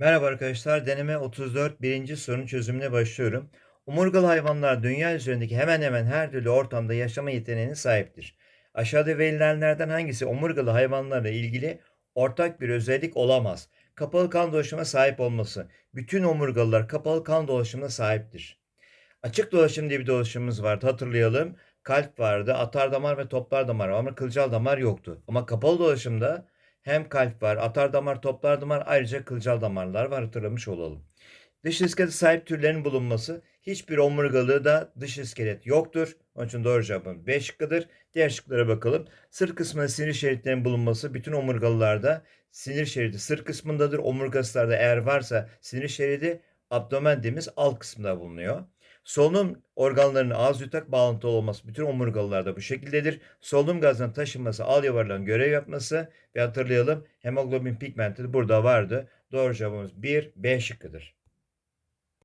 Merhaba arkadaşlar. Deneme 34 birinci sorunun çözümüne başlıyorum. Omurgalı hayvanlar dünya üzerindeki hemen hemen her türlü ortamda yaşama yeteneğine sahiptir. Aşağıda verilenlerden hangisi omurgalı hayvanlarla ilgili ortak bir özellik olamaz? Kapalı kan dolaşımına sahip olması. Bütün omurgalılar kapalı kan dolaşımına sahiptir. Açık dolaşım diye bir dolaşımımız vardı hatırlayalım. Kalp vardı, atar damar ve toplar damar ama kılcal damar yoktu. Ama kapalı dolaşımda hem kalp var, atar damar, toplar damar ayrıca kılcal damarlar var hatırlamış olalım. Dış iskelete sahip türlerin bulunması hiçbir omurgalıda dış iskelet yoktur. Onun için doğru cevabımız B şıkkıdır. Diğer şıklara bakalım. Sırt kısmında sinir şeritlerinin bulunması bütün omurgalılarda sinir şeridi sırt kısmındadır. Omurgaslarda eğer varsa sinir şeridi abdomen dediğimiz alt kısmında bulunuyor. Solunum organlarının ağız yutak bağlantılı olması bütün omurgalılarda bu şekildedir. Solunum gazının taşınması, alveolların görev yapması ve hatırlayalım hemoglobin pigmenti burada vardı. Doğru cevabımız 1, B şıkkıdır.